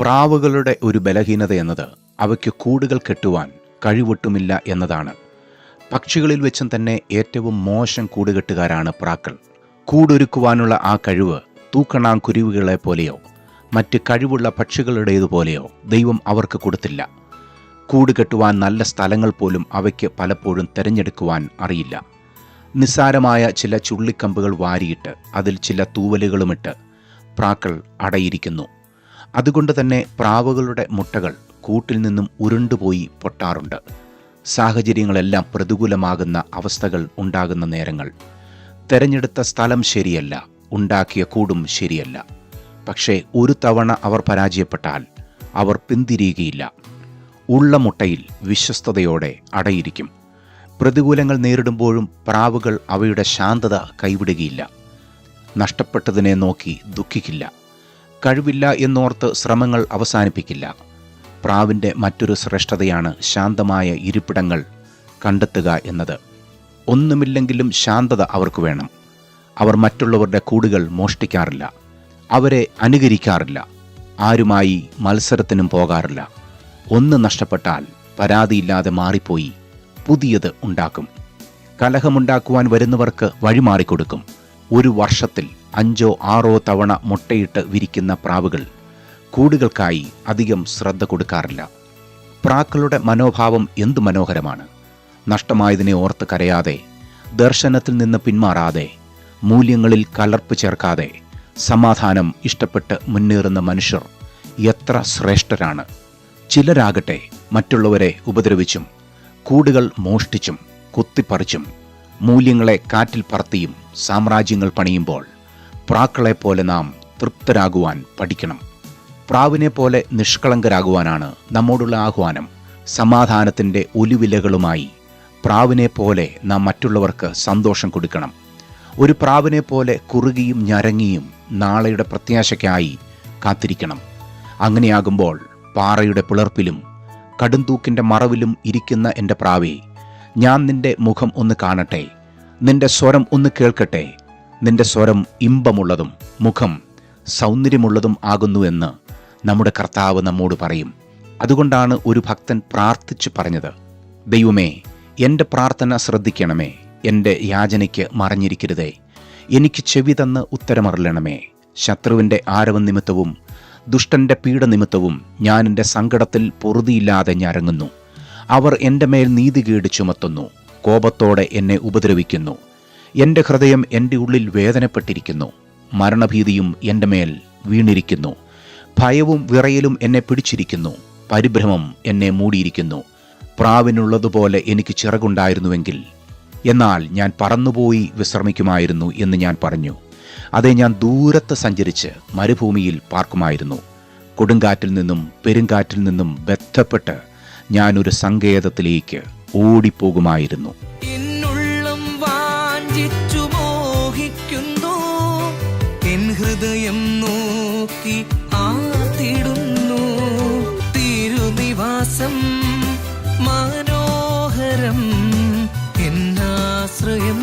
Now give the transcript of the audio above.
പ്രാവുകളുടെ ഒരു ബലഹീനത എന്നത് അവയ്ക്ക് കൂടുകൾ കെട്ടുവാൻ കഴിവൊട്ടുമില്ല എന്നതാണ്. പക്ഷികളിൽ വെച്ചും തന്നെ ഏറ്റവും മോശം കൂടുകെട്ടുകാരാണ് പ്രാക്കൾ. കൂടൊരുക്കുവാനുള്ള ആ കഴിവ് തൂക്കണാങ്കുരുവികളെ പോലെയോ മറ്റ് കഴിവുള്ള പക്ഷികളുടേതുപോലെയോ ദൈവം അവർക്ക് കൊടുത്തില്ല. കൂട് കെട്ടുവാൻ നല്ല സ്ഥലങ്ങൾ പോലും അവയ്ക്ക് പലപ്പോഴും തിരഞ്ഞെടുക്കുവാൻ അറിയില്ല. നിസ്സാരമായ ചില ചുള്ളിക്കമ്പുകൾ വാരിയിട്ട് അതിൽ ചില തൂവലുകളുമിട്ട് പ്രാക്കൾ അടയിരിക്കുന്നു. അതുകൊണ്ട് തന്നെ പ്രാവുകളുടെ മുട്ടകൾ കൂട്ടിൽ നിന്നും ഉരുണ്ടുപോയി പൊട്ടാറുണ്ട്. സാഹചര്യങ്ങളെല്ലാം പ്രതികൂലമാകുന്ന അവസ്ഥകൾ ഉണ്ടാകുന്ന നേരങ്ങൾ. തെരഞ്ഞെടുത്ത സ്ഥലം ശരിയല്ല ഉണ്ടാക്കിയ കൂടും ശരിയല്ല. പക്ഷേ ഒരു തവണ അവർ പരാജയപ്പെട്ടാൽ അവർ പിന്തിരിയുകയില്ല. ഉള്ള മുട്ടയിൽ വിശ്വസ്തയോടെ അടയിരിക്കും. പ്രതികൂലങ്ങൾ നേരിടുമ്പോഴും പ്രാവുകൾ അവയുടെ ശാന്തത കൈവിടുകയില്ല. നഷ്ടപ്പെട്ടതിനെ നോക്കി ദുഃഖിക്കില്ല. കഴിവില്ല എന്നോർത്ത് ശ്രമങ്ങൾ അവസാനിപ്പിക്കില്ല. പ്രാവിന്റെ മറ്റൊരു ശ്രേഷ്ഠതയാണ് ശാന്തമായ ഇരിപ്പിടങ്ങൾ കണ്ടെത്തുക എന്നത്. ഒന്നുമില്ലെങ്കിലും ശാന്തത അവർക്ക് വേണം. അവർ മറ്റുള്ളവരുടെ കൂടുകൾ മോഷ്ടിക്കാറില്ല. അവരെ അനുകരിക്കാറില്ല. ആരുമായി മത്സരത്തിനും പോകാറില്ല. ഒന്ന് നഷ്ടപ്പെട്ടാൽ പരാതിയില്ലാതെ മാറിപ്പോയി പുതിയത് ഉണ്ടാക്കും. കലഹമുണ്ടാക്കുവാൻ വരുന്നവർക്ക് വഴിമാറിക്കൊടുക്കും. ഒരു വർഷത്തിൽ അഞ്ചോ ആറോ തവണ മുട്ടയിട്ട് വിരിക്കുന്ന പ്രാവുകൾ കൂടുകൾക്കായി അധികം ശ്രദ്ധ കൊടുക്കാറില്ല. പ്രാക്കളുടെ മനോഭാവം എന്തു മനോഹരമാണ്. നഷ്ടമായതിനെ ഓർത്ത് കരയാതെ ദർശനത്തിൽ നിന്ന് പിന്മാറാതെ മൂല്യങ്ങളിൽ കലർപ്പ് ചേർക്കാതെ സമാധാനം ഇഷ്ടപ്പെട്ട് മുന്നേറുന്ന മനുഷ്യർ എത്ര ശ്രേഷ്ഠരാണ്. ചിലരാകട്ടെ മറ്റുള്ളവരെ ഉപദ്രവിച്ചും കൂടുകൾ മോഷ്ടിച്ചും കുത്തിപ്പറിച്ചും മൂല്യങ്ങളെ കാറ്റിൽ പറത്തിയും സാമ്രാജ്യങ്ങൾ പണിയുമ്പോൾ പ്രാക്കളെപ്പോലെ നാം തൃപ്തരാകുവാൻ പഠിക്കണം. പ്രാവിനെ പോലെ നിഷ്കളങ്കരാകുവാനാണ് നമ്മോടുള്ള ആഹ്വാനം. സമാധാനത്തിന്റെ ഒലിവിലകളുമായി പ്രാവിനെ പോലെ നാം മറ്റുള്ളവർക്ക് സന്തോഷം കൊടുക്കണം. ഒരു പ്രാവിനെ പോലെ കുറുകിയും ഞരങ്ങിയും നാളെയുടെ പ്രത്യാശയ്ക്കായി കാത്തിരിക്കണം. അങ്ങനെയാകുമ്പോൾ പാറയുടെ പിളർപ്പിലും കടുംതൂക്കിന്റെ മറവിലും ഇരിക്കുന്ന എന്റെ പ്രാവേ ഞാൻ നിന്റെ മുഖം ഒന്ന് കാണട്ടെ നിന്റെ സ്വരം ഒന്ന് കേൾക്കട്ടെ നിന്റെ സ്വരം ഇമ്പമുള്ളതും മുഖം സൗന്ദര്യമുള്ളതും ആകുന്നു എന്ന് നമ്മുടെ കർത്താവ് നമ്മോട് പറയും. അതുകൊണ്ടാണ് ഒരു ഭക്തൻ പ്രാർത്ഥിച്ചു പറഞ്ഞത്. ദൈവമേ എന്റെ പ്രാർത്ഥന ശ്രദ്ധിക്കണമേ. എന്റെ യാചനയ്ക്ക് മറഞ്ഞിരിക്കരുതേ. എനിക്ക് ചെവി തന്ന് ഉത്തരമറിയണമേ ശത്രുവിന്റെ ആരവം നിമിത്തവും ദുഷ്ടന്റെ പീഡ നിമിത്തവും ഞാൻ എന്റെ സങ്കടത്തിൽ പൊറുതിയില്ലാതെ ഞരങ്ങുന്നു. അവർ എന്റെ മേൽ നീതികേട് ചുമത്തുന്നു. കോപത്തോടെ എന്നെ ഉപദ്രവിക്കുന്നു. എന്റെ ഹൃദയം എന്റെ ഉള്ളിൽ വേദനപ്പെട്ടിരിക്കുന്നു. മരണഭീതിയും എന്റെ മേൽ വീണിരിക്കുന്നു. ഭയവും വിറയലും എന്നെ പിടിച്ചിരിക്കുന്നു. പരിഭ്രമം എന്നെ മൂടിയിരിക്കുന്നു. പ്രാവിനുള്ളതുപോലെ എനിക്ക് ചിറകുണ്ടായിരുന്നുവെങ്കിൽ എന്നാൽ ഞാൻ പറന്നുപോയി വിശ്രമിക്കുമായിരുന്നു എന്ന് ഞാൻ പറഞ്ഞു. അതേ ഞാൻ ദൂരത്ത് സഞ്ചരിച്ച് മരുഭൂമിയിൽ പാർക്കുമായിരുന്നു. കൊടുങ്കാറ്റിൽ നിന്നും പെരുങ്കാറ്റിൽ നിന്നും ബന്ധപ്പെട്ട് ഞാനൊരു സങ്കേതത്തിലേക്ക് ഓടിപ്പോകുമായിരുന്നു. നോക്കി ആത്തിടുന്നു. തിരുനിവാസം മനോഹരം എന്നാശ്രയം